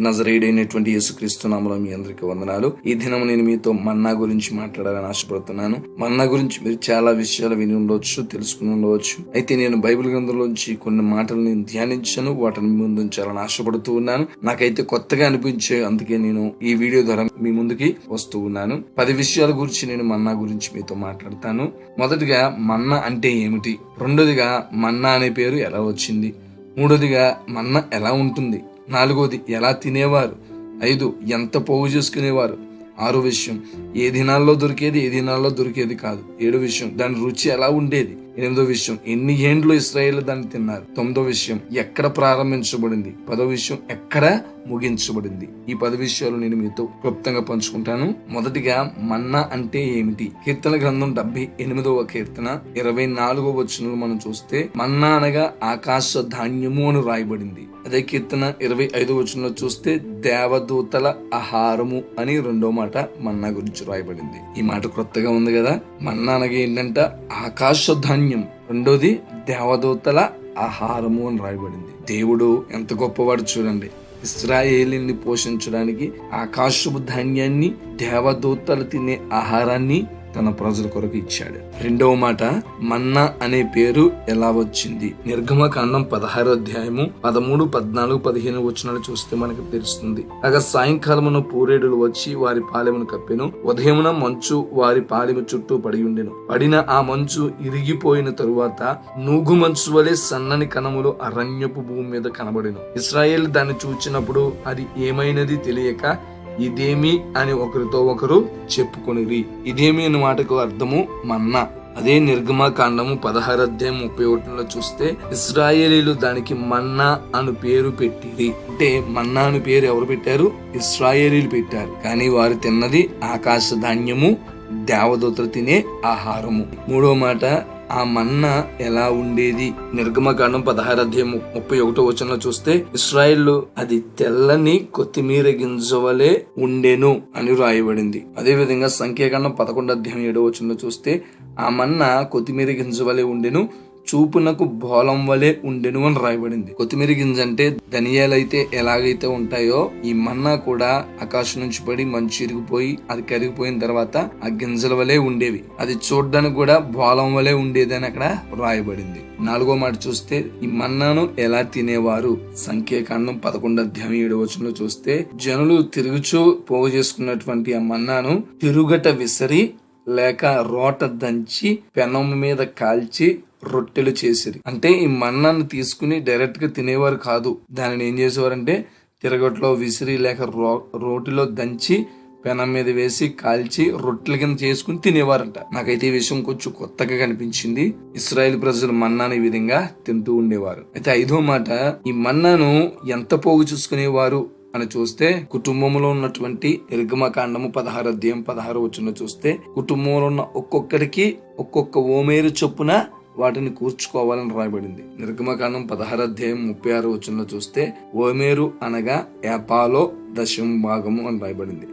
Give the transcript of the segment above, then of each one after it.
నజరేడైనటువంటి యేసుక్రీస్తు నామలో మీ అందరికీ వందనాలు. ఈ దినం నేను మీతో మన్నా గురించి మాట్లాడాలని ఆశపడుతున్నాను. మన్నా గురించి మీరు చాలా విషయాలు విని ఉండవచ్చు తెలుసుకుని ఉండవచ్చు. అయితే నేను బైబిల్ గ్రంథంలోంచి కొన్ని మాటలు నేను ధ్యానించాను వాటిని ముందుంచాలని ముందు ఆశపడుతూ ఉన్నాను. నాకైతే కొత్తగా అనిపించే అందుకే నేను ఈ వీడియో ద్వారా మీ ముందుకి వస్తూ ఉన్నాను. పది విషయాల గురించి నేను మన్నా గురించి మీతో మాట్లాడతాను. మొదటిగా మన్నా అంటే ఏమిటి? రెండోదిగా మన్నా అనే పేరు ఎలా వచ్చింది? మూడోదిగా మన్నా ఎలా ఉంటుంది? నాలుగోది ఎలా తినేవారు? ఐదు ఎంత పోగు చేసుకునేవారు? ఆరో విషయం ఏ దినాల్లో దొరికేది ఏ దినాల్లో దొరికేది కాదు. ఏడో విషయం దాని రుచి ఎలా ఉండేది? ఎనిమిదో విషయం ఎన్ని ఏండ్లు ఇస్రాయేల్ దాన్ని తిన్నారు? తొమ్మిదో విషయం ఎక్కడ ప్రారంభించబడింది? పదో విషయం ఎక్కడ ముగించబడింది? ఈ పది విషయాలు నేను మీతో క్లుప్తంగా పంచుకుంటాను. మొదటిగా మన్నా అంటే ఏమిటి? కీర్తన గ్రంథం డెబ్బై ఎనిమిదవ కీర్తన ఇరవై నాలుగో వచనంలో మనం చూస్తే మన్నా అనగా ఆకాశ ధాన్యము అని రాయబడింది. అదే కీర్తన ఇరవై ఐదో వచనంలో చూస్తే దేవదూతల ఆహారము అని రెండో మాట మన్నా గురించి రాయబడింది. ఈ మాట క్రొత్తగా ఉంది కదా? మన్నా అనగా ఏంటంటే? ఆకాశ ధాన్యం రెండోది దేవదూతల ఆహారము అని రాయబడింది. దేవుడు ఎంత గొప్పవాడు చూడండి. ఇస్రాయేలీని పోషించడానికి ఆకాశపు ధాన్యాన్ని దేవదూతలు తినే ఆహారాన్ని తన ప్రజల కొరకు ఇచ్చాడు. రెండవ మాట మన్నా అనే పేరు ఎలా వచ్చింది? నిర్గమకాండం పదహారు అధ్యాయము పదమూడు పద్నాలుగు పదిహేను వచనాలు చూస్తే మనకు తెలుస్తుంది. అగా సాయంకాలమున పూరేడులు వచ్చి వారి పాలెమును కప్పెను. ఉదయమున మంచు వారి పాలెము చుట్టూ పడి ఉండెను. పడిన ఆ మంచు ఇరిగిపోయిన తరువాత నూగు మంచు వలె సన్నని కణములు అరణ్యపు భూమి మీద కనబడిను. ఇస్రాయేల్ దాన్ని చూచినప్పుడు అది ఏమైనది తెలియక ఇదేమి అని ఒకరితో ఒకరు చెప్పుకొనిరి. ఇదేమి అనే మాటకు అర్థము మన్నా. అదే నిర్గమకాండము పదహారు అధ్యాయం ముప్పై ఒకటిలో చూస్తే ఇస్రాయేలీలు దానికి మన్నా అను పేరు పెట్టిరి. అంటే మన్నా అను పేరు ఎవరు పెట్టారు? ఇస్రాయేలీలు పెట్టారు. కానీ వారు తిన్నది ఆకాశ ధాన్యము దేవదూతలు తినే ఆహారము. మూడో మాట ఆ మన్నా ఎలా ఉండేది? నిర్గమకాండం పదహారు అధ్యాయం ముప్పై ఒకటో వచనంలో చూస్తే ఇస్రాయిల్ అది తెల్లని కొత్తిమీర గింజవలే ఉండెను అని రాయబడింది అదే విధంగా సంఖ్యాకాండం పదకొండు అధ్యాయం ఏడో వచనంలో చూస్తే ఆ మన్నా కొత్తిమీర గింజవలే ఉండెను చూపునకు బోలం వలె ఉండెను అని రాయబడింది. కొత్తిమీర గింజ అంటే ధనియాలైతే ఎలాగైతే ఉంటాయో ఈ మన్నా కూడా ఆకాశం నుంచి పడి మంచి ఇరిగిపోయి అది కరిగిపోయిన తర్వాత ఆ గింజల వలె ఉండేవి. అది చూడడానికి కూడా బోలం వలె ఉండేది అని అక్కడ రాయబడింది. నాలుగో మాట చూస్తే ఈ మన్నాను ఎలా తినేవారు? సంఖ్యాకాండం పదకొండు అధ్యాయం ఏడు వచనంలో చూస్తే జనులు తిరుగుచూ పోగు చేసుకున్నటువంటి ఆ మన్నాను తిరుగట విసరి లేక రోట దంచి పెనం మీద కాల్చి రొట్టెలు చేసిరి అంటే ఈ మన్నాన్ని తీసుకుని డైరెక్ట్గా తినేవారు కాదు. దానిని ఏం చేసేవారంటే తిరగట్లో విసిరి లేక రో రోటిలో దంచి పెనం మీద వేసి కాల్చి రొట్టెల కింద చేసుకుని తినేవారంట. నాకైతే ఈ విషయం కొంచెం కొత్తగా కనిపించింది. ఇస్రాయేల్ ప్రజలు మన్నాను ఈ విధంగా తింటూ ఉండేవారు. అయితే ఐదో మాట ఈ మన్నాను ఎంత పోగు చూసుకునేవారు అని చూస్తే కుటుంబంలో ఉన్నటువంటి నిర్గమకాండము పదహారు అధ్యాయం పదహారు వచ్చిన చూస్తే కుటుంబంలో ఉన్న ఒక్కొక్కరికి ఒక్కొక్క ఓమేరు చొప్పున వాటిని కూర్చుకోవాలని రాయబడింది. నిర్గమకాండం పదహారు అధ్యాయం ముప్పై ఆరు వచనంలో చూస్తే ఓమేరు అనగా యాపాలో దశం భాగము అని రాయబడింది.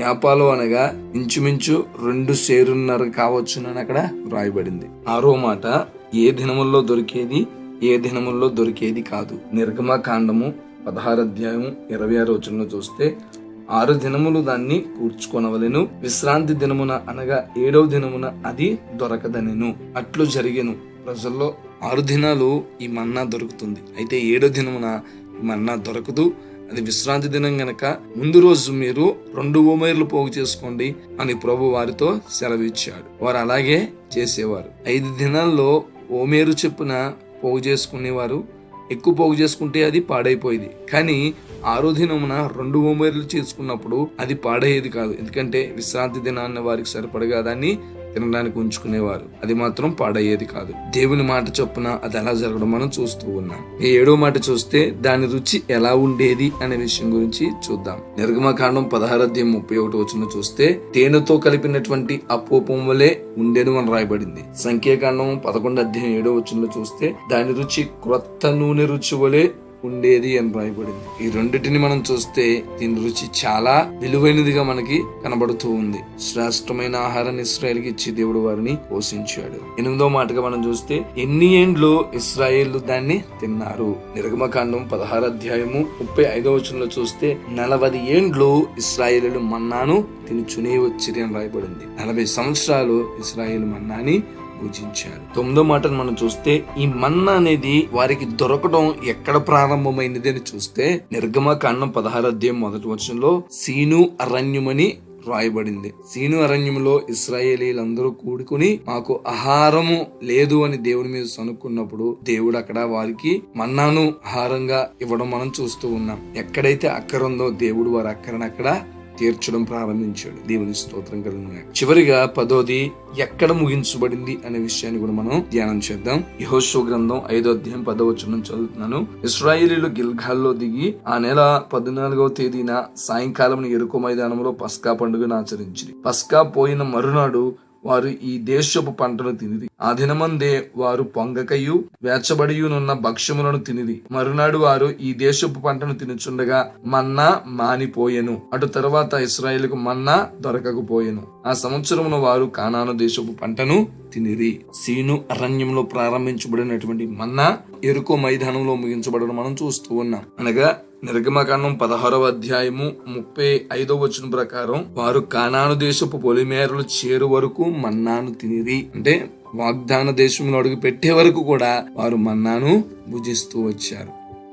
యాపాలో అనగా ఇంచుమించు రెండు సేరున్నర కావచ్చునని అక్కడ రాయబడింది. ఆరో మాట ఏ దినముల్లో దొరికేది ఏ దినముల్లో దొరికేది కాదు. నిర్గమకాండము పదహారు అధ్యాయం ఇరవై ఆరు వచనంలో చూస్తే ఆరు దినములు దాన్ని కూర్చుకొనవలెను. విశ్రాంతి దినమున అనగా ఏడవ దినమున అది దొరకదనెను. అట్లు జరిగెను. ప్రజల్లో ఆరు దినాలు ఈ మన్నా దొరుకుతుంది. అయితే ఏడో దినమున మన్నా దొరకదు. అది విశ్రాంతి దినం గనక ముందు రోజు మీరు రెండు ఉమేర్లు పోగు చేసుకోండి అని ప్రభు వారితో సెలవిచ్చాడు వారు అలాగే చేసేవారు. ఐదు దినాల్లో ఓమేరు చెప్పున పోగు చేసుకునేవారు. ఎక్కువ పోగు చేసుకుంటే అది పాడైపోయేది. కానీ ఆరో దినమున రెండు ఓమేర్లు చేసుకున్నప్పుడు అది పాడయ్యేది కాదు. ఎందుకంటే విశ్రాంతి దినాన్న వారికి సరిపడగా దాన్ని తినడానికి ఉంచుకునేవారు. అది మాత్రం పాడయ్యేది కాదు. దేవుని మాట చొప్పున అది ఎలా జరగడం మనం చూస్తూ ఉన్నాం. ఈ ఏడో మాట చూస్తే దాని రుచి ఎలా ఉండేది అనే విషయం గురించి చూద్దాం. నిర్గమకాండం పదహారధ్యం ముప్పై ఒకటి వచ్చిన చూస్తే తేనెతో కలిపినటువంటి అపోపం వలె ఉండేది అని రాయబడింది. సంఖ్యాకాండం పదకొండు అధ్యాయం ఏడో వచ్చిన చూస్తే దాని రుచి క్రొత్త నూనె రుచి వలె ఉండేది అని రాయబడింది ఈ రెండింటిని మనం చూస్తే దీని రుచి చాలా విలువైనదిగా మనకి కనబడుతూ ఉంది. శ్రేష్టమైన ఆహారాన్ని ఇస్రాయేల్కి ఇచ్చి దేవుడు వారిని పోషించాడు. ఎనిమిదో మాటగా మనం చూస్తే ఎన్ని ఏండ్లు ఇస్రాయేల్ దాన్ని తిన్నారు? నిర్గమకాండం పదహారు అధ్యాయము ముప్పై ఐదో వచనంలో చూస్తే నలభై ఏండ్లు ఇస్రాయేలు మన్నాను తినుచునే వచ్చిరి అని రాయబడింది. నలభై సంవత్సరాలు ఇస్రాయేల్ మన్నాని పూజించారు. తొమ్మిదో మాటను మనం చూస్తే ఈ మన్నా అనేది వారికి దొరకడం ఎక్కడ ప్రారంభమైనది అని చూస్తే నిర్గమ కాండం పదహారు అధ్యాయం మొదటి వర్షంలో సీను అరణ్యమని రాయబడింది. సీను అరణ్యంలో ఇస్రాయేలీలందరూ కూడుకుని మాకు ఆహారము లేదు అని దేవుని మీద సనుక్కున్నప్పుడు దేవుడు అక్కడ వారికి మన్నాను ఆహారంగా ఇవ్వడం మనం చూస్తూ ఉన్నాం. ఎక్కడైతే అక్కరుందో దేవుడు వారి అక్కడనక్కడ అక్కడ తీర్చడం ప్రారంభించాడు. దేవుని స్తోత్రం కలిగిన చివరిగా పదోది ఎక్కడ ముగించబడింది అనే విషయాన్ని కూడా మనం ధ్యానం చేద్దాం. యహోషో గ్రంథం ఐదో అధ్యాయం పదవచనం చదువుతున్నాను. ఇస్రాయిలీలు గిల్గాల్లో దిగి ఆ నెల పద్నాలుగవ తేదీన సాయంకాలం ఎరుకు మైదానంలో పస్కా పండుగను ఆచరించింది పస్కా పోయిన మరునాడు వారు ఈ దేశపు పంటను తినిది ఆ దినమందే వారు పొంగకయు వేచబడియునున్న భక్ష్యములను తినిది మరునాడు వారు ఈ దేశపు పంటను తినుచుండగా మన్నా మానిపోయెను. అటు తర్వాత ఇస్రాయేల్కు మన్నా దొరకకపోయెను. ఆ సంవత్సరమున వారు కానాను దేశపు పంటను తినిరి. సీను అరణ్యంలో ప్రారంభించబడినటువంటి మన్నా ఎరుకో మైదానంలో ముగించబడడం మనం చూస్తూ ఉన్నాం. అనగా నిర్గమకాండం పదహారవ అధ్యాయము ముప్పై ఐదో వచనం ప్రకారం వారు కానాను దేశపు పొలిమేరలు చేరు వరకు మన్నాను తినిరి. అంటే వాగ్దాన దేశంలో అడుగు పెట్టే వరకు కూడా వారు మన్నాను భుజిస్తూ వచ్చారు.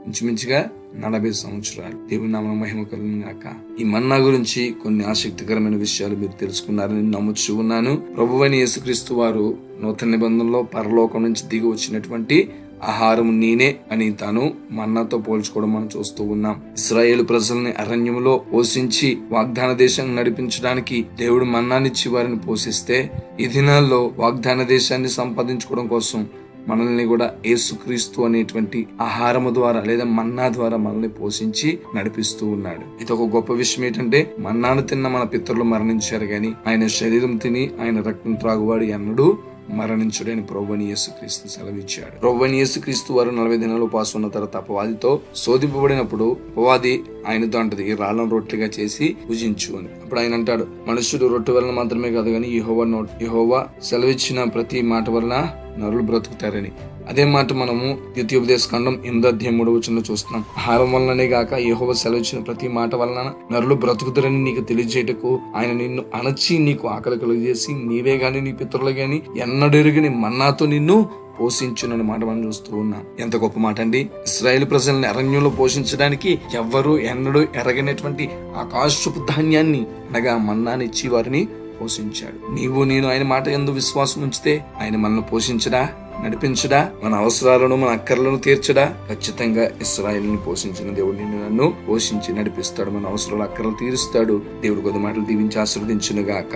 ఇంచుమించుగా నలభై సంవత్సరాలు. దేవుని నామ మహిమ గాక. ఈ మన్నా గురించి కొన్ని ఆసక్తికరమైన విషయాలు మీరు తెలుసుకున్నారని నమ్ముచూ ఉన్నాను. ప్రభువైన యేసుక్రీస్తు వారు నూతన నిబంధనలో పరలోకం నుంచి దిగి వచ్చినటువంటి ఆహారం నేనే అని తాను మన్నాతో పోల్చుకోవడం మనం చూస్తూ ఉన్నాం. ఇస్రాయేల్ ప్రజల్ని అరణ్యంలో పోషించి వాగ్దాన దేశం నడిపించడానికి దేవుడు మన్నానిచ్చి వారిని పోషిస్తే ఈ దినాల్లో వాగ్దాన దేశాన్ని సంపాదించుకోవడం కోసం మనల్ని కూడా ఏసుక్రీస్తు అనేటువంటి ఆహారము ద్వారా లేదా మన్నా ద్వారా మనల్ని పోషించి నడిపిస్తూ ఉన్నాడు. ఇది ఒక గొప్ప విషయం ఏంటంటే మన్నాను తిన్న మన పితరులు మరణించారు గాని ఆయన శరీరం తిని ఆయన రక్తం త్రాగువాడు ఎన్నడూ మరణించుడని ప్రభువని యేసుక్రీస్తు సెలవిచ్చాడు. ప్రభువని యేసుక్రీస్తు వారు నలభై దినాలు ఉపాసం ఉన్న తర్వాత అపవాదితో శోధింపబడినప్పుడు అపవాది ఆయనతో అంటది ఈ రాళ్ళను రొట్టెగా చేసి పూజించు అని. అప్పుడు ఆయన అంటాడు మనుషుడు రొట్టె వలన మాత్రమే కాదు కానీ యహోవా నోట్ యహోవా సెలవిచ్చిన ప్రతి మాట వలన నరులు బ్రతుకుతారని. అదే మాట మనము ద్వితీయోపదేశ ఖండం ఎనిమిదో మూడవ చిన్న చూస్తున్నాం. ఆహారం వలననే గాక యహోవ సెలవిచ్చిన ప్రతి మాట వలన నరులు బ్రతుకుతారని నీకు తెలియజేయటకు ఆయన నిన్ను అణచి నీకు ఆకలి కలుగజేసి నీవే గాని నీ పితరులు గాని ఎన్నడెరుగని మన్నాతో నిన్ను పోషించునని మాట మనం చూస్తూ ఉన్నాం. ఎంత గొప్ప మాట అండి. ఇస్రాయేల్ ప్రజల్ని అరణ్యంలో పోషించడానికి ఎవ్వరూ ఎన్నడూ ఎరగనటువంటి ఆకాశపు ధాన్యాన్ని అనగా మన్నాన్ని ఇచ్చి వారిని పోషించాడు. నీవు నేను ఆయన మాట ఎందు విశ్వాసం ఉంచితే ఆయన మనల్ని పోషించడా? నడిపించడా? మన అవసరాలను మన అక్కర్లను తీర్చడా? ఖచ్చితంగా ఇస్రాయిల్ని పోషించిన దేవుడు నిన్ను నన్ను పోషించి నడిపిస్తాడు. మన అవసరాలు అక్కర్లు తీరుస్తాడు. దేవుడు కొద్ది మాటలు దీవించి ఆశీర్వదించునుగాక.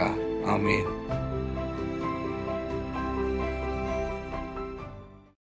ఆమె